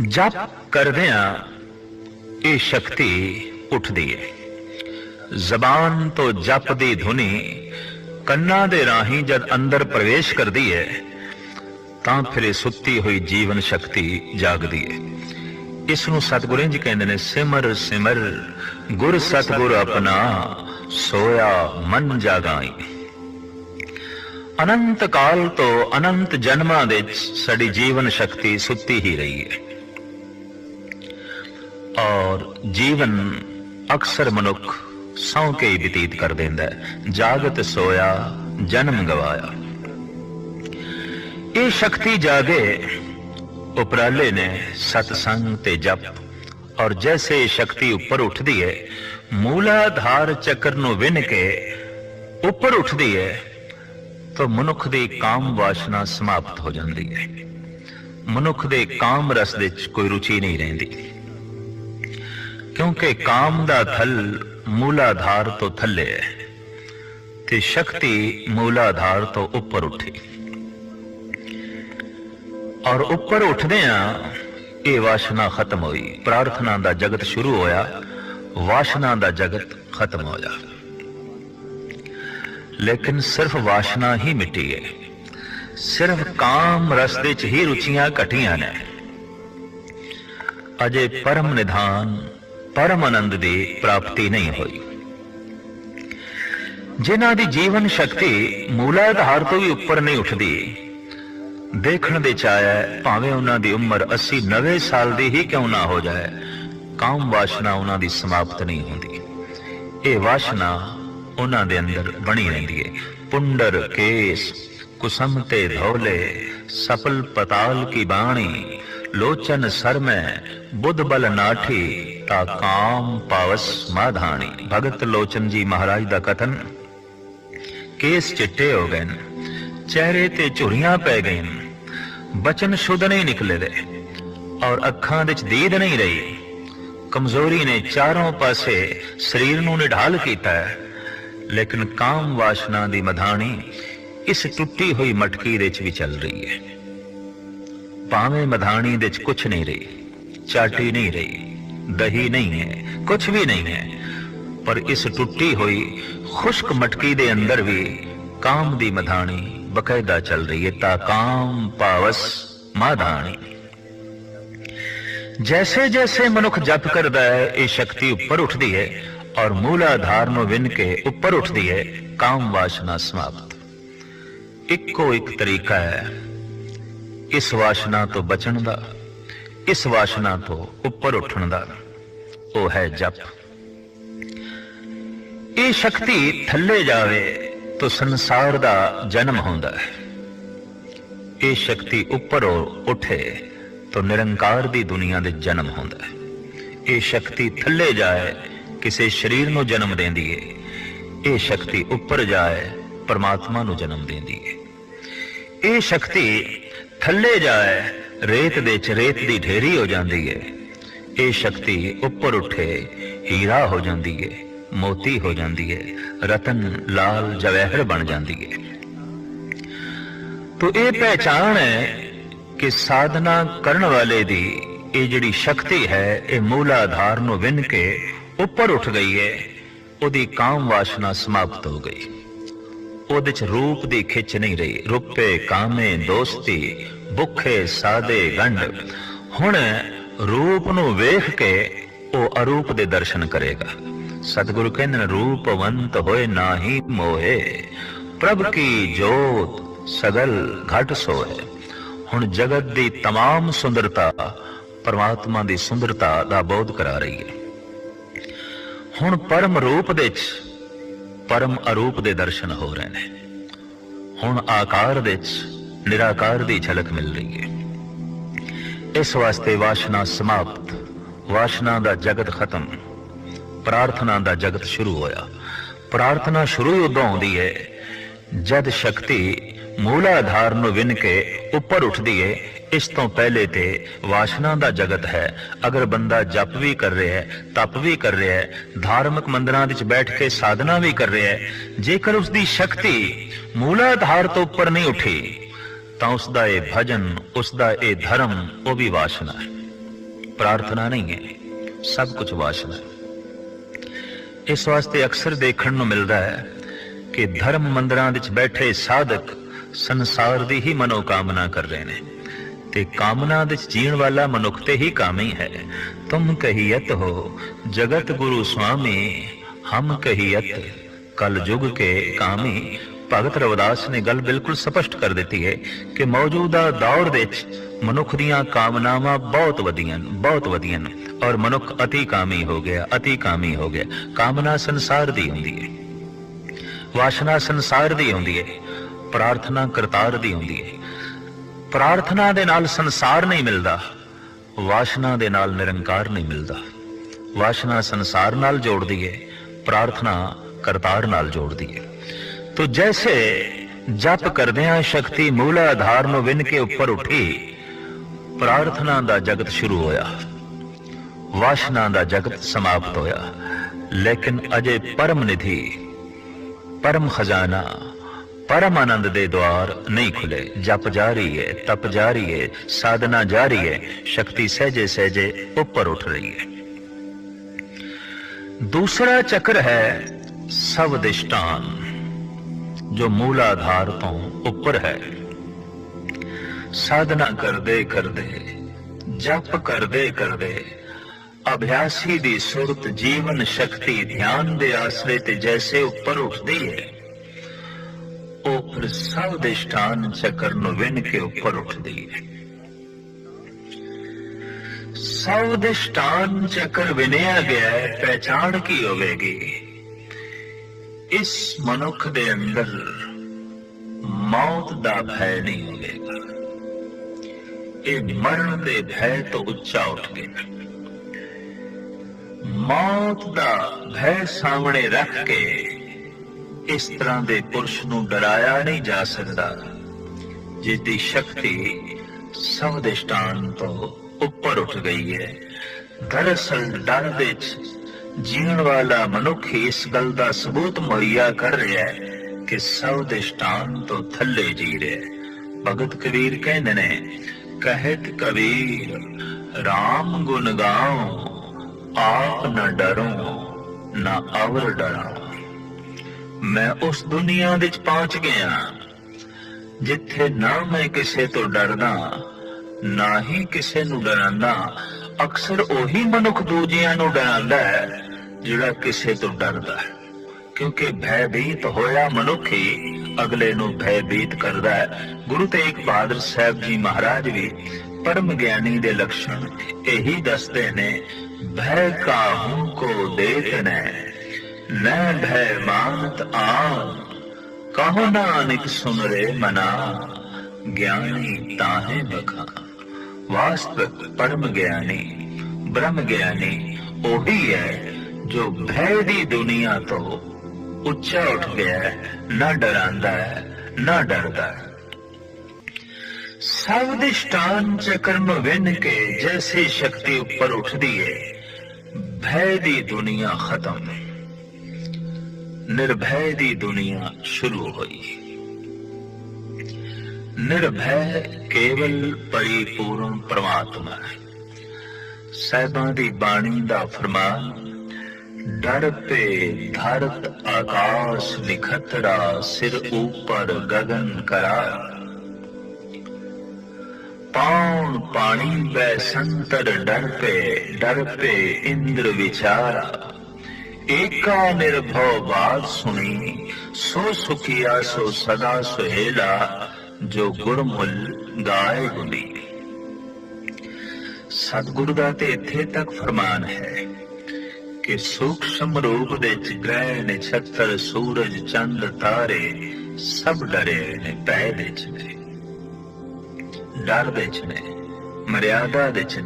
ਜਪ ਕਰਦਿਆਂ ਇਹ ਸ਼ਕਤੀ ਉੱਠਦੀ ਹੈ ਜ਼ਬਾਨ ਤੋਂ ਜਪ ਦੀ ਧੁਨੀ ਕੰਨਾਂ ਦੇ ਰਾਹੀਂ ਜਦ ਅੰਦਰ ਪ੍ਰਵੇਸ਼ ਕਰਦੀ ਹੈ ਤਾਂ ਫਿਰ ਇਹ ਸੁੱਤੀ ਹੋਈ ਜੀਵਨ ਸ਼ਕਤੀ ਜਾਗਦੀ ਹੈ ਇਸ ਨੂੰ ਸਤਿਗੁਰੂ ਜੀ ਕਹਿੰਦੇ ਨੇ, ਸਿਮਰ ਸਿਮਰ, ਗੁਰ ਸਤਿਗੁਰ ਆਪਣਾ ਸੋਇਆ ਮਨ ਜਾਗਾਈ। ਅਨੰਤ ਕਾਲ ਤੋਂ ਅਨੰਤ ਜਨਮਾਂ ਦੇ ਸਾਡੀ ਜੀਵਨ ਸ਼ਕਤੀ ਸੁੱਤੀ ਹੀ ਰਹੀ ਹੈ ਔਰ ਜੀਵਨ ਅਕਸਰ ਮਨੁੱਖ ਸੌਂ ਕੇ ਹੀ ਬਤੀਤ ਕਰ ਦਿੰਦਾ ਜਾਗਤ ਸੋਇਆ, ਜਨਮ ਗਵਾਇਆ। ਇਹ ਸ਼ਕਤੀ ਜਾਗੇ, ਉਪਰਾਲੇ ਨੇ ਸਤਸੰਗ ਤੇ ਜਪ। ਔਰ ਜੈਸੇ ਸ਼ਕਤੀ ਉੱਪਰ ਉੱਠਦੀ ਹੈ, ਮੂਲਾਧਾਰ ਚੱਕਰ ਨੂੰ ਵਿੰਨ ਕੇ ਉੱਪਰ ਉੱਠਦੀ ਹੈ, ਤਾਂ ਮਨੁੱਖ ਦੀ ਕਾਮ ਵਾਸ਼ਨਾ ਸਮਾਪਤ ਹੋ ਜਾਂਦੀ ਹੈ। ਮਨੁੱਖ ਦੇ ਕਾਮ ਰਸ ਵਿੱਚ ਕੋਈ ਰੁਚੀ ਨਹੀਂ ਰਹਿੰਦੀ। ਕਿਉਂਕਿ ਕਾਮ ਦਾ ਥਲ ਮੂਲਾਧਾਰ ਤੋਂ ਥੱਲੇ ਹੈ ਤੇ ਸ਼ਕਤੀ ਮੂਲਾਧਾਰ ਤੋਂ ਉੱਪਰ ਉੱਠੀ। ਔਰ ਉੱਪਰ ਉੱਠਦੇ ਆ ਇਹ ਵਾਸ਼ਨਾ ਖਤਮ ਹੋਈ। ਪ੍ਰਾਰਥਨਾ ਦਾ ਜਗਤ ਸ਼ੁਰੂ ਹੋਇਆ। ਵਾਸ਼ਨਾ ਦਾ ਜਗਤ ਖਤਮ ਹੋਇਆ। ਲੇਕਿਨ ਸਿਰਫ ਵਾਸ਼ਨਾ ਹੀ ਮਿਟੀ ਹੈ। ਸਿਰਫ ਕਾਮ ਰਸ ਦੇ ਚ ਹੀ ਰੁਚੀਆਂ ਘਟੀਆਂ ਨੇ। ਅਜੇ ਪਰਮ ਨਿਧਾਨ ਪਰਮ ਆਨੰਦ ਦੀ ਪ੍ਰਾਪਤੀ ਨਹੀਂ ਹੋਈ ਜਿਨ੍ਹਾਂ ਦੀ ਜੀਵਨ ਸ਼ਕਤੀ ਮੂਲਾਧਾਰ ਤੋਂ ਵੀ ਉੱਪਰ ਨਹੀਂ ਉੱਠਦੀ ਦੇਖਣ ਦੇ ਚ ਆਇਆ ਹੈ, ਭਾਵੇਂ ਉਹਨਾਂ ਦੀ ਉਮਰ 80 90 ਸਾਲ ਦੀ ਹੀ ਕਿਉਂ ਨਾ ਹੋ ਜਾਏ ਕਾਮ ਵਾਸ਼ਨਾ ਉਹਨਾਂ ਦੀ ਸਮਾਪਤ ਨਹੀਂ ਹੁੰਦੀ ਇਹ ਵਾਸ਼ਨਾ ਉਹਨਾਂ ਦੇ ਅੰਦਰ ਬਣੀ ਰਹਿੰਦੀ ਹੈ ਪੁੰਡਰ ਕੇਸ ਕੁਸਮ ਤੇ ਧੌਲੇ ਸਫਲ ਪਤਾਲ ਕੀ ਬਾਣੀ ਲੋਚਨ ਸਰ ਮੈਂ ਬੁੱਧ ਬਲ ਨਾਠੀ ਤਾ ਕਾਮ ਪਾਵਸ ਮਾਧਾਣੀ। ਭਗਤ ਲੋਚਨ ਜੀ ਮਹਾਰਾਜ ਦਾ ਕਥਨ, ਕੇਸ ਚਿੱਟੇ ਹੋ ਗਏ ਨੇ, ਚਿਹਰੇ ਤੇ ਝੁਰੀਆਂ ਪੈ ਗਈਆਂ ਬਚਨ ਸ਼ੁੱਧ ਨਹੀਂ ਨਿਕਲੇ ਦੇ ਔਰ ਅੱਖਾਂ ਵਿੱਚ ਦੀਦ ਨਹੀਂ ਰਹੀ। ਕਮਜ਼ੋਰੀ ਨੇ ਚਾਰੋਂ ਪਾਸੇ ਸਰੀਰ ਨੂੰ ਨਿਢਾਲ ਕੀਤਾ ਲੇਕਿਨ ਕਾਮ ਵਾਸ਼ਨਾ ਦੀ ਮਧਾਣੀ ਇਸ ਟੁੱਟੀ ਹੋਈ ਮਟਕੀ ਵਿੱਚ ਵੀ ਚੱਲ ਰਹੀ ਹੈ। ਭਾਵੇਂ ਮਧਾਣੀ ਦੇ ਵਿੱਚ ਕੁਝ ਨਹੀਂ ਰਹੀ, ਚਾਟੀ ਨਹੀਂ ਰਹੀ। ਦਹੀ ਨਹੀਂ ਹੈ ਕੁਝ ਵੀ ਨਹੀਂ ਹੈ। ਪਰ ਇਸ ਟੁੱਟੀ ਹੋਈ ਖੁਸ਼ਕ ਮਟਕੀ ਦੇ ਅੰਦਰ ਵੀ ਕਾਮ ਦੀ ਮਧਾਣੀ ਬਕਾਇਦਾ ਚੱਲ ਰਹੀ ਹੈ, ਤਾ ਕਾਮ ਪਾਵਸ ਮਾਧਾਣੀ। ਜੈਸੇ ਜੈਸੇ ਮਨੁੱਖ ਜਪ ਕਰਦਾ ਹੈ, ਇਹ ਸ਼ਕਤੀ ਉੱਪਰ ਉੱਠਦੀ ਹੈ ਔਰ ਮੂਲ ਆਧਾਰ ਨੂੰ ਵਿੰਨ ਕੇ ਉੱਪਰ ਉੱਠਦੀ ਹੈ, ਕਾਮ ਵਾਸ਼ਨਾ ਸਮਾਪਤ। ਇੱਕੋ ਇੱਕ ਤਰੀਕਾ ਹੈ, ਇਸ ਵਾਸ਼ਨਾ ਤੋਂ ਬਚਣ ਦਾ। ਇਸ ਵਾਸ਼ਨਾ ਤੋਂ ਉੱਪਰ ਉੱਠਣ ਦਾ ਉਹ ਹੈ ਜਪ। ਇਹ ਸ਼ਕਤੀ ਥੱਲੇ ਜਾਵੇ ਤਾਂ ਸੰਸਾਰ ਦਾ ਜਨਮ ਹੁੰਦਾ ਹੈ। ਇਹ ਸ਼ਕਤੀ ਉੱਪਰ ਉੱਠੇ ਤਾਂ ਨਿਰੰਕਾਰ ਦੀ ਦੁਨੀਆ ਦੇ ਜਨਮ ਹੁੰਦਾ ਹੈ। ਇਹ ਸ਼ਕਤੀ ਥੱਲੇ ਜਾਏ, ਕਿਸੇ ਸਰੀਰ ਨੂੰ ਜਨਮ ਦਿੰਦੀ ਹੈ ਇਹ ਸ਼ਕਤੀ ਉੱਪਰ ਜਾਏ, ਪਰਮਾਤਮਾ ਨੂੰ ਜਨਮ ਦਿੰਦੀ ਹੈ ਇਹ ਸ਼ਕਤੀ ਥੱਲੇ ਜਾਏ ਰੇਤ ਦੇ ਚ ਰੇਤ ਦੀ ਢੇਰੀ ਹੋ ਜਾਂਦੀ ਹੈ ਇਹ ਸ਼ਕਤੀ ਉੱਪਰ ਉੱਠੇ ਹੀਰਾ ਹੋ ਜਾਂਦੀ ਹੈ ਮੋਤੀ ਹੋ ਜਾਂਦੀ ਹੈ ਰਤਨ ਲਾਲ ਜਵਾਹਰ ਬਣ ਜਾਂਦੀ ਹੈ ਤੋ ਇਹ ਪਹਿਚਾਨ ਹੈ ਕਿ ਸਾਧਨਾ ਕਰਨ ਵਾਲੇ ਦੀ ਇਹ ਜਿਹੜੀ ਸ਼ਕਤੀ ਹੈ, ਇਹ ਮੂਲਾਧਾਰ ਨੂੰ ਵਿੰਨ ਕੇ ਉੱਪਰ ਉੱਠ ਗਈ ਹੈ ਉਹਦੀ ਕਾਮ ਵਾਸ਼ਨਾ ਸਮਾਪਤ ਹੋ ਗਈ। ਉਹਦੇ ਚ ਰੂਪ ਦੀ ਖਿੱਚ ਨਹੀਂ ਰਹੀ ਰੁਪੇ ਕਾਮੇ ਦੋਸਤੀ ਭੁੱਖੇ ਸਾਦੇ ਗੰਢ ਹੁਣ ਰੂਪ ਨੂੰ ਵੇਖ ਕੇ ਉਹ ਅਰੂਪ ਦੇ ਦਰਸ਼ਨ ਕਰੇਗਾ ਸਤਿਗੁਰੂ ਕਹਿੰਦੇ ਨੇ ਰੂਪਵੰਤ ਹੋਏ ਨਾਹੀ ਮੋਹੇ ਪ੍ਰਭ ਕੀ ਜੋਤ ਸਗਲ ਘਟ ਸੋਏ ਹੁਣ ਜਗਤ ਦੀ तमाम ਸੁੰਦਰਤਾ ਪਰਮਾਤਮਾ ਦੀ ਸੁੰਦਰਤਾ ਦਾ ਬੋਧ ਕਰਾ ਰਹੀ ਹੈ ਹੁਣ ਪਰਮ ਰੂਪ ਦੇ ਵਿੱਚ ਪਰਮ ਅਰੂਪ ਦੇ ਦਰਸ਼ਨ ਹੋ ਰਹੇ ਨੇ। ਹੁਣ ਆਕਾਰ ਦੇ ਵਿੱਚ ਨਿਰਾਕਾਰ ਦੀ ਝਲਕ ਮਿਲ ਰਹੀ ਹੈ। ਇਸ ਵਾਸਤੇ ਵਾਸ਼ਨਾ ਸਮਾਪਤ। ਵਾਸ਼ਨਾ ਦਾ ਜਗਤ ਖਤਮ। ਪ੍ਰਾਰਥਨਾ ਦਾ ਜਗਤ ਸ਼ੁਰੂ ਹੋਇਆ। ਪ੍ਰਾਰਥਨਾ ਸ਼ੁਰੂ ਉਦੋਂ ਹੁੰਦੀ ਹੈ ਜਦ ਸ਼ਕਤੀ ਮੂਲਾਧਾਰ ਨੂੰ ਵਿਨ ਕੇ ਉੱਪਰ ਉੱਠਦੀ ਹੈ ਇਸ ਤੋਂ ਪਹਿਲੇ ਤੇ ਵਾਸ਼ਨਾ ਦਾ ਜਗਤ ਹੈ। ਅਗਰ ਬੰਦਾ ਜਪ ਵੀ ਕਰ ਰਿਹਾ ਹੈ, ਤਪ ਵੀ ਕਰ ਰਿਹਾ ਹੈ, ਧਾਰਮਿਕ ਮੰਦਰਾਂ ਵਿੱਚ ਬੈਠ ਕੇ ਸਾਧਨਾ ਵੀ ਕਰ ਰਿਹਾ ਹੈ, ਜੇਕਰ ਉਸ ਦੀ ਸ਼ਕਤੀ ਮੂਲਾਧਾਰ ਤੋਂ ਉੱਪਰ ਨਹੀਂ ਉੱਠੀ, ਤਾਂ ਉਸ ਦਾ ਇਹ ਭਜਨ ਉਸ ਦਾ ਇਹ ਧਰਮ, ਉਹ ਵੀ ਵਾਸ਼ਨਾ ਹੈ। ਪ੍ਰਾਰਥਨਾ ਨਹੀਂ ਹੈ, ਸਭ ਕੁਝ ਵਾਸ਼ਨਾ ਹੈ। ਇਸ ਵਾਸਤੇ ਅਕਸਰ ਦੇਖਣ ਨੂੰ ਮਿਲਦਾ ਹੈ ਕਿ ਧਰਮ ਮੰਦਰਾਂ ਵਿੱਚ ਬੈਠੇ ਸਾਧਕ ਸੰਸਾਰ ਦੀ ਹੀ ਮਨੋਕਾਮਨਾ ਕਰ ਰਹੇ ਨੇ। ਤੇ ਕਾਮਨਾ ਵਿੱਚ ਜੀਣ ਵਾਲਾ ਮਨੁੱਖ ਤੇ ਹੀ ਕਾਮੀ ਹੈ। ਤੁਮ ਕਹੀਅਤ ਹੋ, ਜਗਤ ਗੁਰੂ ਸੁਆਮੀ, ਹਮ ਕਹੀਅਤ, ਕਲ ਯੁਗ ਕੇ ਕਾਮੀ। ਭਗਤ ਰਵਿਦਾਸ ਨੇ ਗੱਲ ਬਿਲਕੁਲ ਸਪਸ਼ਟ ਕਰ ਦਿੱਤੀ ਹੈ ਕਿ ਮੌਜੂਦਾ ਦੌਰ ਵਿੱਚ ਮਨੁੱਖ ਦੀਆਂ ਕਾਮਨਾਵਾਂ ਬਹੁਤ ਵਧੀਆਂ ਬਹੁਤ ਵਧੀਆਂ ਔਰ ਮਨੁੱਖ ਅਤੀ ਕਾਮੀ ਹੋ ਗਿਆ, ਅਤੀ ਕਾਮੀ ਹੋ ਗਿਆ। ਕਾਮਨਾ ਸੰਸਾਰ ਦੀ ਹੁੰਦੀ ਹੈ। ਵਾਸ਼ਨਾ ਸੰਸਾਰ ਦੀ ਹੁੰਦੀ ਹੈ। ਪ੍ਰਾਰਥਨਾ ਕਰਤਾਰ ਦੀ ਹੁੰਦੀ ਹੈ। ਪ੍ਰਾਰਥਨਾ ਦੇ ਨਾਲ ਸੰਸਾਰ ਨਹੀਂ ਮਿਲਦਾ, ਵਾਸ਼ਨਾ ਦੇ ਨਾਲ ਨਿਰੰਕਾਰ ਨਹੀਂ ਮਿਲਦਾ। ਵਾਸ਼ਨਾ ਸੰਸਾਰ ਨਾਲ ਜੋੜਦੀ ਹੈ, ਪ੍ਰਾਰਥਨਾ ਕਰਤਾਰ ਨਾਲ ਜੋੜਦੀ ਹੈ। ਤੋ ਜੈਸੇ ਜਪ ਕਰਦਿਆਂ ਸ਼ਕਤੀ ਮੂਲ ਆਧਾਰ ਨੂੰ ਵਿੰਨ ਕੇ ਉੱਪਰ ਉੱਠੀ, ਪ੍ਰਾਰਥਨਾ ਦਾ ਜਗਤ ਸ਼ੁਰੂ ਹੋਇਆ। ਵਾਸ਼ਨਾ ਦਾ ਜਗਤ ਸਮਾਪਤ ਹੋਇਆ। ਲੇਕਿਨ ਅਜੇ ਪਰਮ ਨਿਧੀ, ਪਰਮ ਖਜ਼ਾਨਾ ਪਰਮ ਆਨੰਦ ਦੇ ਦਵਾਰ ਨਹੀਂ ਖੁੱਲੇ। ਜਪ ਜਾਰੀ ਹੈ ਤਪ ਜਾਰੀ ਹੈ ਸਾਧਨਾ ਜਾਰੀ ਹੈ ਸ਼ਕਤੀ ਸਹਜੇ ਸਹਜੇ ਉੱਪਰ ਉੱਠ ਰਹੀ ਹੈ ਦੂਸਰਾ ਚੱਕਰ ਹੈ ਸਵਦਿਸ਼ਟਾਨ ਜੋ ਮੂਲ ਆਧਾਰ ਤੋਂ ਉੱਪਰ ਹੈ। ਸਾਧਨਾ ਕਰਦੇ ਕਰਦੇ, ਜਪ ਕਰਦੇ ਕਰਦੇ, ਅਭਿਆਸੀ ਦੀ ਸੁਰਤ ਜੀਵਨ ਸ਼ਕਤੀ ਧਿਆਨ ਦੇ ਆਸਰੇ ਤੇ ਜੈਸੇ ਉੱਪਰ ਉੱਠਦੀ ਹੈ ਸਭ ਦੇ ਸਥਾਨ ਚੱਕਰ ਨੂੰ ਵਿੰਨ ਕੇ ਉੱਪਰ ਉੱਠਦੀ ਹੈ। ਸਭ ਦੇ ਸਥਾਨ ਚੱਕਰ ਵਿਨਿਆ ਗਿਆ ਹੈ, ਪਹਿਚਾਣ ਕੀ ਹੋਵੇਗੀ? ਇਸ ਮਨੁੱਖ ਦੇ ਅੰਦਰ ਮੌਤ ਦਾ ਭੈ ਨਹੀਂ ਹੋਵੇਗਾ। ਇਹ ਮਰਨ ਦੇ ਭੈ ਤੋਂ ਉੱਚਾ ਉੱਠ ਗਿਆ। ਮੌਤ ਦਾ ਭੈ ਸਾਹਮਣੇ ਰੱਖ ਕੇ ਇਸ ਤਰ੍ਹਾਂ ਦੇ ਪੁਰਸ਼ ਨੂੰ ਡਰਾਇਆ ਨਹੀਂ ਜਾ ਸਕਦਾ। ਜਿਸ ਦੀ ਸ਼ਕਤੀ ਸਭ ਦੇ ਸਥਾਨ ਤੋਂ ਉੱਪਰ ਉੱਠ ਗਈ ਹੈ। ਦਰਅਸਲ ਡਰ ਵਿੱਚ ਜੀਣ ਵਾਲਾ ਮਨੁੱਖ ਇਸ ਗੱਲ ਦਾ ਸਬੂਤ ਮੁਹੱਈਆ ਕਰ ਰਿਹਾ ਹੈ ਕਿ ਸਭ ਦੇ ਸਥਾਨ ਤੋਂ ਥੱਲੇ ਜੀ ਰਿਹਾ ਹੈ। ਭਗਤ ਕਬੀਰ ਕਹਿੰਦੇ ਨੇ, ਕਹਿਤ ਕਬੀਰ RAM ਗੁਣ ਗਾਉ, ਆਪ ਨਾ ਡਰੋ, ਨਾ ਅਵਰ ਡਰਾਂ। ਮੈਂ ਉਸ ਦੁਨੀਆ ਵਿੱਚ ਪਹੁੰਚ ਗਿਆ ਜਿੱਥੇ ਨਾ ਮੈਂ ਕਿਸੇ ਤੋਂ ਡਰਦਾ, ਨਾ ਹੀ ਕਿਸੇ ਨੂੰ ਡਰਾਂਦਾ ਅਕਸਰ ਉਹੀ ਮਨੁੱਖ ਦੂਜਿਆਂ ਨੂੰ ਡਰਾਂਦਾ ਹੈ, ਜਿਹੜਾ ਕਿਸੇ ਤੋਂ ਡਰਦਾ ਹੈ। ਕਿਉਂਕਿ ਭੈਭੀਤ ਹੋਇਆ ਮਨੁੱਖ ਹੀ ਅਗਲੇ ਨੂੰ ਭੈਭੀਤ ਕਰਦਾ ਹੈ। ਗੁਰੂ ਤੇਗ ਬਹਾਦਰ ਸਾਹਿਬ ਜੀ ਮਹਾਰਾਜ ਵੀ ਪਰਮ ਗਿਆਨੀ ਦੇ ਲਕਸ਼ਣ ਇਹੀ ਦੱਸਦੇ ਨੇ, ਭੈ ਕਾਹੂ ਕੋ ਦੇਖਣਾ ਨੈ ਭੈ ਮਾਨਤ ਆਨ ਕਹੋ ਨਾਨਕ ਸੁਨ ਰੇ ਮਨਾ, ਗਿਆਨੀ ਤਾਹੇ ਬਖਾ ਵਾਸਤਵ ਪਰਮ ਗਿਆਨੀ, ਬ੍ਰਹਮ ਗਿਆਨੀ ਉਹੀ ਹੈ, ਜੋ ਭੈ ਦੀ ਦੁਨੀਆ ਤੋਂ ਉੱਚਾ ਉੱਠ ਗਿਆ ਹੈ। ਨਾ ਡਰਾਂਦਾ ਹੈ, ਨਾ ਡਰਦਾ ਹੈ। ਸਭ ਦੇ ਸਟਾਨ ਵਿੰਨ ਕੇ ਜੈਸੀ ਸ਼ਕਤੀ ਉੱਪਰ ਉੱਠਦੀ ਹੈ ਭੈ ਦੀ ਦੁਨੀਆ ਖਤਮ। ਨਿਰਭੈ ਦੀ ਦੁਨੀਆ ਸ਼ੁਰੂ ਹੋਈ। ਨਿਰਭੈ ਕੇਵਲ ਪਰਿਪੂਰਨ ਪ੍ਰਮਾਤਮਾ ਹੈ। ਸਹਿਬਾਂ ਦੀ ਬਾਣੀ ਦਾ ਫਰਮਾਨ, ਡਰ ਪੇ ਧਰਤ ਆਕਾਸ਼ ਨਿਖਤਰਾ, ਸਿਰ ਉਪਰ ਗगन ਕਰਾ ਪਾਉਣ ਪਾਣੀ ਬੈ ਸੰਤਰ ਡਰ ਪੇ ਡਰ ਪੇ ਇੰਦਰ ਵਿਚਾਰਾ। ਏਕਾ ਨਿਰਭਉ ਬਾਤ ਸੁਣੀ ਸੋ ਸੁਖੀਆ, ਸੋ ਸਦਾ ਸੁਹੇਲਾ, ਜੋ ਗੁਰਮੁਲ ਗਾਏ ਗੁਨੀ ਸਤਿਗੁਰੂ ਦਾ ਤੇ ਇੱਥੇ ਤੱਕ ਫਰਮਾਨ ਹੈ ਕਿ ਸੂਖਸ਼ਮ ਰੂਪ ਦੇ ਵਿੱਚ ਗ੍ਰਹਿ ਨਛੱਤਰ ਸੂਰਜ, ਚੰਦ, ਤਾਰੇ ਸਭ ਡਰੇ ਨੇ ਪੈ ਦੇ ਚ ਨੇ, ਡਰ ਦੇ ਚ ਨੇ, ਮਰਿਆਦਾ ਦੇ ਚ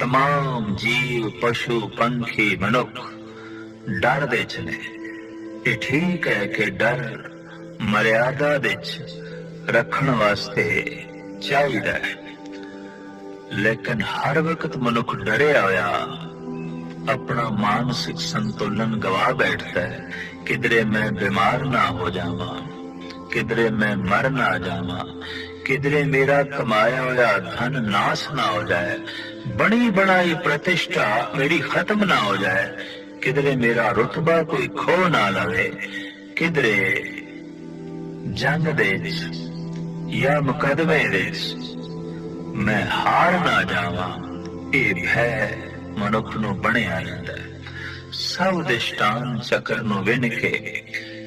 ਨੇ ਤਮਾਮ ਜੀਵ ਪਸ਼ੂ ਪੰਖੀ ਮਨੁੱਖ ਡਰ ਦੇ ਚ ਨੇ ਇਹ ਠੀਕ ਹੈ ਕਿ ਡਰ ਮਰਿਆਦਾ ਵਿੱਚ ਰੱਖਣ ਵਾਸਤੇ ਚਾਹੀਦਾ ਹੈ ਲੇਕਿਨ ਹਰ ਵਕਤ ਮਨੁੱਖ ਡਰਿਆ ਹੋਇਆ ਆਪਣਾ ਮਾਨਸਿਕ ਸੰਤੁਲਨ ਗਵਾ ਬੈਠਦਾ ਹੈ ਕਿਧਰੇ ਮੈਂ ਬਿਮਾਰ ਨਾ ਹੋ ਜਾਵਾਂ ਕਿਧਰੇ ਮੈਂ ਮਰ ਨਾ ਜਾਵਾਂ ਕਿਧਰੇ ਮੇਰਾ ਕਮਾਇਆ ਹੋਇਆ ਧਨ ਨਾਸ ਨਾ ਹੋ ਜਾਏ ਬਣੀ ਬਣਾਈ ਪ੍ਰਤਿਸ਼ਠਾ ਮੇਰੀ ਖਤਮ ਨਾ ਹੋ ਜਾਏ ਕਿਧਰੇ ਮੇਰਾ ਰੁਤਬਾ ਕੋਈ ਖੋ ਨਾ ਲਵੇ ਕਿਧਰੇ ਜੰਗ ਦੇ ਵਿੱਚ ਜਾਂ ਮੁਕਦਮੇ ਵਿੱਚ ਮੈਂ ਹਾਰ ਨਾ ਜਾਵਾਂ ਇਹ ਭੈ ਮਨੁੱਖ ਨੂੰ ਬਣਿਆ ਰਹਿੰਦਾ ਸਭ ਦਿਸ਼ਟਾਨ ਚੱਕਰ ਨੂੰ ਵਿੰਨ ਕੇ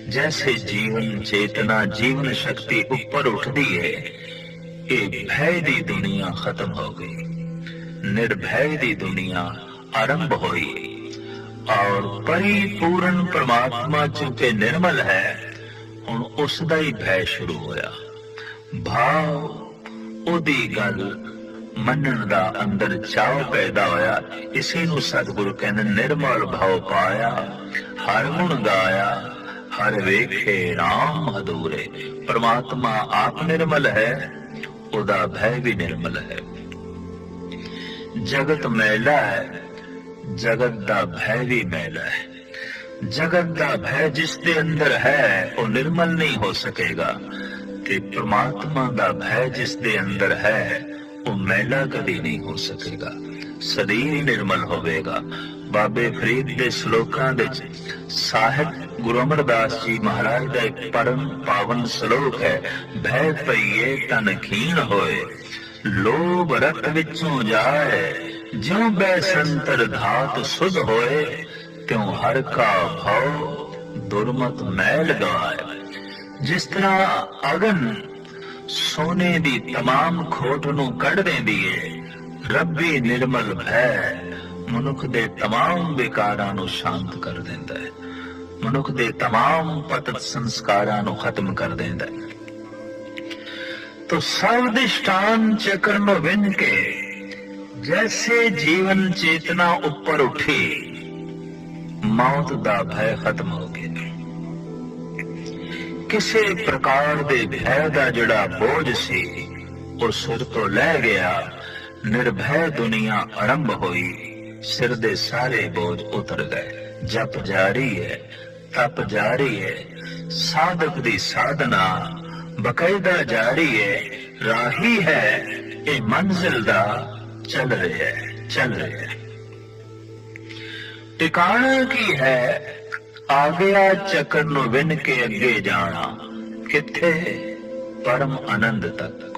ਜੈਸੇ ਜੀਵਨ ਚੇਤਨਾ ਜੀਵਨ ਸ਼ਕਤੀ ਉੱਪਰ ਉੱਠਦੀ ਹੈ ਇਹ ਭੈ ਦੀ ਦੁਨੀਆ ਖਤਮ ਹੋ ਗਈ ਨਿਰਭੈ ਦੀ ਦੁਨੀਆ ਆਰੰਭ ਹੋਈ। ਔਰ ਪਰਿਪੂਰਨ ਪ੍ਰਮਾਤਮਾ ਚੁਕੇ ਨਿਰਮਲ ਹੈ, ਹੁਣ ਉਸ ਦਾ ਹੀ ਭੈ ਸ਼ੁਰੂ ਹੋਇਆ। ਭਾਵ, ਉਹਦੀ ਗੱਲ ਮੰਨਣ ਦਾ ਅੰਦਰ ਚਾਹ ਪੈਦਾ ਹੋਇਆ। ਇਸੇ ਨੂੰ ਸਤਿਗੁਰੂ ਕਹਿੰਦੇ ਨਿਰਮਲ ਭਾਵ ਪਾਇਆ, ਹਰ ਗੁਣ ਗਾਇਆ, ਹਰ ਵੇਖੇ RAM ਹਦੂਰੇ। ਪ੍ਰਮਾਤਮਾ ਆਪ ਨਿਰਮਲ ਹੈ, ਉਹਦਾ ਭੈ ਵੀ ਨਿਰਮਲ ਹੈ। ਜਗਤ ਮੈਲਾ ਹੈ। ਜਗਤ ਦਾ ਭੈ ਵੀ ਮੈਲਾ ਹੈ। ਜਗਤ ਦਾ ਭੈ ਜਿਸ ਦੇ ਅੰਦਰ ਹੈ, ਉਹ ਨਿਰਮਲ ਨਹੀਂ ਹੋ ਸਕੇਗਾ। ਤੇ ਪ੍ਰਮਾਤਮਾ ਦਾ ਭੈ ਜਿਸ ਦੇ ਅੰਦਰ ਹੈ, ਉਹ ਮੈਲਾ ਕਦੀ ਨਹੀਂ ਹੋ ਸਕੇਗਾ। ਸਦੀਵ ਨਿਰਮਲ ਹੋਵੇਗਾ। ਬਾਬੇ ਫਰੀਦ ਦੇ ਸ਼ਲੋਕਾਂ ਦੇ ਸਾਹਿਬ ਗੁਰੂ ਅਮਰਦਾਸ ਜੀ ਮਹਾਰਾਜ ਦਾ ਇੱਕ ਪਰਮ ਪਾਵਨ ਸ਼ਲੋਕ ਹੈ, ਭੈ ਪਈਏ ਤਨ ਖੀਣ ਹੋਏ। ਲੋਭ ਰਤ ਵਿੱਚੋਂ ਜਾਏ ਜਿਉ ਬੈ ਸੰਤਰ ਧਾਤ ਸੁਧ ਹੋਏ ਤਿਉ ਹਰ ਕਾ ਭਉ ਦੁਰਮਤ ਮੈਲ ਗਾਏ ਜਿਸ ਤਰ੍ਹਾਂ ਅਗਨ ਸੋਨੇ ਦੀ तमाम ਖੋਟ ਨੂੰ ਕੱਢ ਦਿੰਦੀ ਏ ਰੱਬੀ ਨਿਰਮਲ ਭੈ ਮਨੁੱਖ ਦੇ तमाम ਵਿਕਾਰਾਂ ਨੂੰ ਸ਼ਾਂਤ ਕਰ ਦਿੰਦਾ ਹੈ ਮਨੁੱਖ ਦੇ तमाम ਪਤਤ ਸੰਸਕਾਰਾਂ ਨੂੰ ਖਤਮ ਕਰ ਦਿੰਦਾ ਹੈ तो सर्वदिष्टान चक्र में विन के जैसे जीवन चेतना ऊपर उठी मौत ਦਾ ਭੈ ਖਤਮ ਹੋ ਗਿਆ ਕਿਸੇ ਪ੍ਰਕਾਰ ਦੇ ਭੈ ਦਾ ਜਿਹੜਾ ਬੋਝ ਸੀ ਉਹ ਸਿਰ ਤੋਂ ਲੈ ਗਿਆ ਨਿਰਭੈ ਦੁਨੀਆ ਆਰੰਭ ਹੋਈ ਸਿਰ ਦੇ ਸਾਰੇ ਬੋਝ ਉਤਰ ਗਏ ਜਪ ਜਾਰੀ ਹੈ ਤਪ ਜਾਰੀ ਹੈ ਸਾਧਕ ਦੀ ਸਾਧਨਾ ਬਕਾਇਦਾ ਜਾਰੀ ਹੈ, ਰਾਹੀ ਹੈ, ਇਹ ਮੰਜ਼ਿਲ ਦਾ ਚੱਲ ਰਿਹਾ ਹੈ, ਚੱਲ ਰਿਹਾ ਹੈ। ਟਿਕਾਣਾ ਕੀ ਹੈ? ਆ ਗਿਆ ਚੱਕਰ ਨੂੰ ਵਿੰਨ ਕੇ ਅੱਗੇ ਜਾਣਾ। ਕਿੱਥੇ? ਪਰਮ ਆਨੰਦ ਤੱਕ,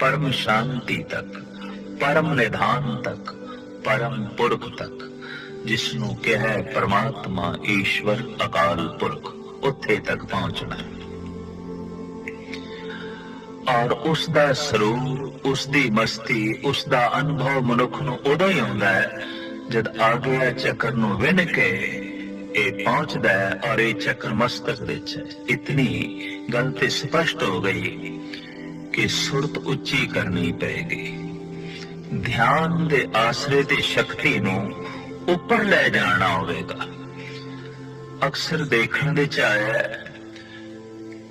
ਪਰਮ ਸ਼ਾਂਤੀ ਤੱਕ, ਪਰਮ ਨਿਧਾਨ ਤੱਕ, ਪਰਮ ਪੁਰਖ ਤੱਕ। ਜਿਸ ਨੂੰ ਕਿਹਾ ਹੈ ਪਰਮਾਤਮਾ ਈਸ਼ਵਰ ਅਕਾਲ ਪੁਰਖ, ਉੱਥੇ ਤੱਕ ਪਹੁੰਚਣਾ ਹੈ। ਔਰ ਉਸ ਦਾ ਸਰੂਰ ਉਸ ਦੀ ਮਸਤੀ ਉਸ ਦਾ ਅਨੁਭਵ ਮਨੁੱਖ ਨੂੰ ਉਦੋਂ ਹੀ ਆਉਂਦਾ ਹੈ ਜਦ ਆ ਗਿਆ ਚੱਕਰ ਨੂੰ ਵਿੰਨ ਕੇ ਇਹ ਪਹੁੰਚਦਾ ਹੈ ਔਰ ਇਹ ਚੱਕਰ ਮਸਤਕ ਵਿੱਚ ਇਤਨੀ ਗੱਲ ਤੇ ਸਪਸ਼ਟ ਹੋ ਗਈ ਕਿ ਸੁਰਤ ਉੱਚੀ ਕਰਨੀ ਪਏਗੀ। ਧਿਆਨ ਦੇ ਆਸਰੇ ਤੇ ਸ਼ਕਤੀ ਨੂੰ ਉੱਪਰ ਲੈ ਜਾਣਾ ਹੋਵੇਗਾ। ਅਕਸਰ ਦੇਖਣ ਵਿੱਚ ਆਇਆ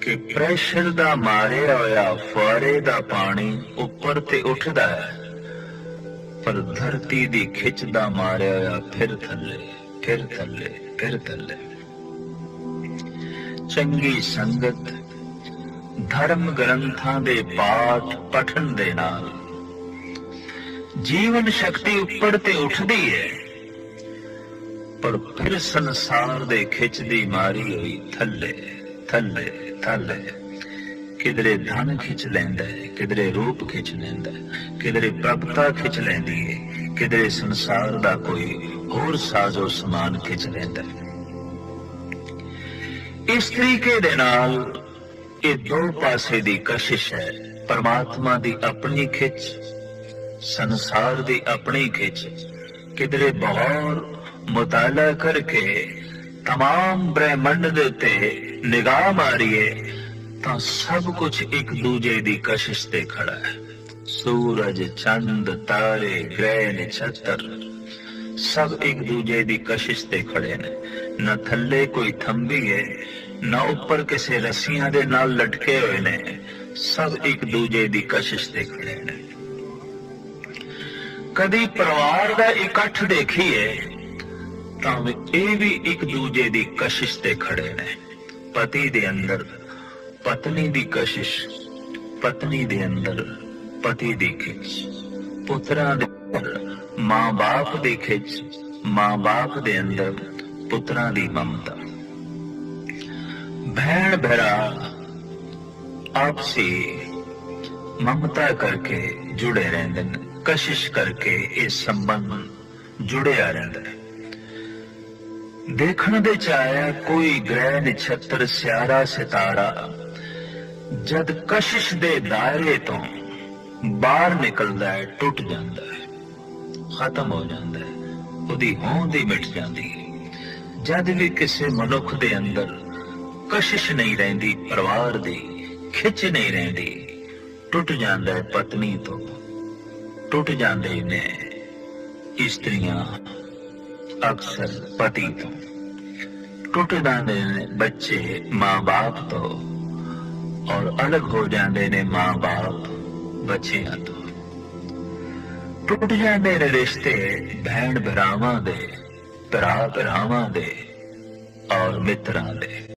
ਕਿ ਪ੍ਰੈਸ਼ਰ ਦਾ ਮਾਰਿਆ ਹੋਇਆ, ਫੁਆਰੇ ਦਾ ਪਾਣੀ ਉੱਪਰ ਤੇ ਉੱਠਦਾ ਹੈ। ਪਰ ਧਰਤੀ ਦੀ ਖਿੱਚ ਦਾ ਮਾਰਿਆ ਹੋਇਆ ਫਿਰ ਥੱਲੇ ਫਿਰ ਥੱਲੇ ਫਿਰ ਥੱਲੇ। ਚੰਗੀ ਸੰਗਤ, ਧਰਮ ਗ੍ਰੰਥਾਂ ਦੇ ਪਾਠ ਪਠਨ ਦੇ ਨਾਲ। ਜੀਵਨ ਸ਼ਕਤੀ ਉੱਪਰ ਤੇ ਉੱਠਦੀ ਹੈ, ਪਰ ਫਿਰ ਸੰਸਾਰ ਦੇ ਖਿੱਚ ਦੀ ਮਾਰੀ ਹੋਈ ਥੱਲੇ ਥੱਲੇ। ਥੱਲੇ ਕਿਧਰੇ ਧਨ ਖਿੱਚ ਲੈਂਦਾ ਹੈ ਕਿਧਰੇ ਰੂਪ ਖਿੱਚ ਲੈਂਦਾ ਹੈ ਕਿਧਰੇ ਪ੍ਰਭਤਾ ਖਿੱਚ ਲੈਂਦੀ ਹੈ ਕਿਧਰੇ ਸੰਸਾਰ ਦਾ ਕੋਈ ਹੋਰ ਸਾਜ਼ੋ ਸਮਾਨ ਖਿੱਚ ਲੈਂਦਾ ਹੈ ਇਸ ਤਰੀਕੇ ਦੇ ਨਾਲ ਇਹ ਦੋ ਪਾਸੇ ਦੀ ਕਸ਼ਿਸ਼ ਹੈ ਪਰਮਾਤਮਾ ਦੀ ਆਪਣੀ ਖਿੱਚ ਸੰਸਾਰ ਦੀ ਆਪਣੀ ਖਿੱਚ ਕਿਧਰੇ ਬਹੁਤ ਮੁਤਾਲਾ ਕਰਕੇ तमाम ਬ੍ਰਹਿਮੰਡ ਦੇ ਉੱਤੇ ਨਿਗਾਹ ਮਾਰੀਏ, ਤਾਂ ਸਭ ਕੁਝ ਇੱਕ ਦੂਜੇ ਦੀ ਕਸ਼ਿਸ਼ ਤੇ ਖੜਾ ਹੈ। ਸੂਰਜ, ਚੰਦ, ਤਾਰੇ ਗ੍ਰਹਿ ਨਛੱਤਰ ਸਭ ਇੱਕ ਦੂਜੇ ਦੀ ਕਸ਼ਿਸ਼ ਤੇ ਖੜੇ ਨੇ। ਨਾ ਥੱਲੇ ਕੋਈ ਥੰਬੀ ਹੈ ਨਾ ਉੱਪਰ ਕਿਸੇ ਰੱਸੀਆਂ ਦੇ ਨਾਲ ਲਟਕੇ ਹੋਏ ਨੇ। ਸਭ ਇੱਕ ਦੂਜੇ ਦੀ ਕਸ਼ਿਸ਼ ਤੇ ਖੜੇ ਨੇ। ਕਦੀ ਪਰਿਵਾਰ ਦਾ ਇਕੱਠ ਦੇਖੀਏ, ਤਾਂ ਇਹ ਵੀ ਇੱਕ ਦੂਜੇ ਦੀ ਕਸ਼ਿਸ਼ ਤੇ ਖੜੇ ਨੇ। ਪਤੀ ਦੇ ਅੰਦਰ ਪਤਨੀ ਦੀ ਕਸ਼ਿਸ਼ ਪਤਨੀ ਦੇ ਅੰਦਰ ਪਤੀ ਦੀ ਖਿੱਚ ਪੁੱਤਰਾਂ ਦੇ ਅੰਦਰ ਮਾਂ-ਬਾਪ ਦੀ ਖਿੱਚ ਮਾਂ-ਬਾਪ ਦੇ ਅੰਦਰ ਪੁੱਤਰਾਂ ਦੀ ਮਮਤਾ ਭੈਣ ਭਰਾ ਆਪਸੀ ਮਮਤਾ ਕਰਕੇ ਜੁੜੇ ਰਹਿੰਦੇ ਨੇ ਕਸ਼ਿਸ਼ ਕਰਕੇ ਇਹ ਸੰਬੰਧ ਜੁੜਿਆ ਰਹਿੰਦਾ ਹੈ ਦੇਖਣ ਦੇ ਚ ਆਇਆ ਕੋਈ ਗ੍ਰਹਿ ਨਛੱਤਰ, ਸਿਆਰਾ, ਸਿਤਾਰਾ। ਜਦ ਕਸ਼ਿਸ਼ ਦੇ ਦਾਇਰੇ ਤੋਂ ਬਾਹਰ ਨਿਕਲਦਾ ਹੈ, ਟੁੱਟ ਜਾਂਦਾ ਹੈ, ਖਤਮ ਹੋ ਜਾਂਦਾ ਹੈ, ਉਹਦੀ ਹੋਂਦ ਹੀ ਮਿਟ ਜਾਂਦੀ ਹੈ। ਜਦ ਵੀ ਕਿਸੇ ਮਨੁੱਖ ਦੇ ਅੰਦਰ ਕਸ਼ਿਸ਼ ਨਹੀਂ ਰਹਿੰਦੀ, ਪਰਿਵਾਰ ਦੀ ਖਿੱਚ ਨਹੀਂ ਰਹਿੰਦੀ, ਟੁੱਟ ਜਾਂਦਾ ਹੈ ਪਤਨੀ ਤੋਂ। ਟੁੱਟ ਜਾਂਦੇ ਨੇ ਇਸਤਰੀਆਂ ਅਕਸਰ ਪਤੀ ਤੋਂ ਟੁੱਟ ਜਾਂਦੇ ਨੇ ਬੱਚੇ ਮਾਂ-ਬਾਪ ਤੋਂ ਔਰ ਅਲੱਗ ਹੋ ਜਾਂਦੇ ਨੇ ਮਾਂ-ਬਾਪ ਬੱਚਿਆਂ ਤੋਂ। ਟੁੱਟ ਜਾਂਦੇ ਨੇ ਰਿਸ਼ਤੇ ਭੈਣ ਭਰਾਵਾਂ ਦੇ ਭਰਾ ਭਰਾਵਾਂ ਦੇ ਔਰ ਮਿੱਤਰਾਂ ਦੇ।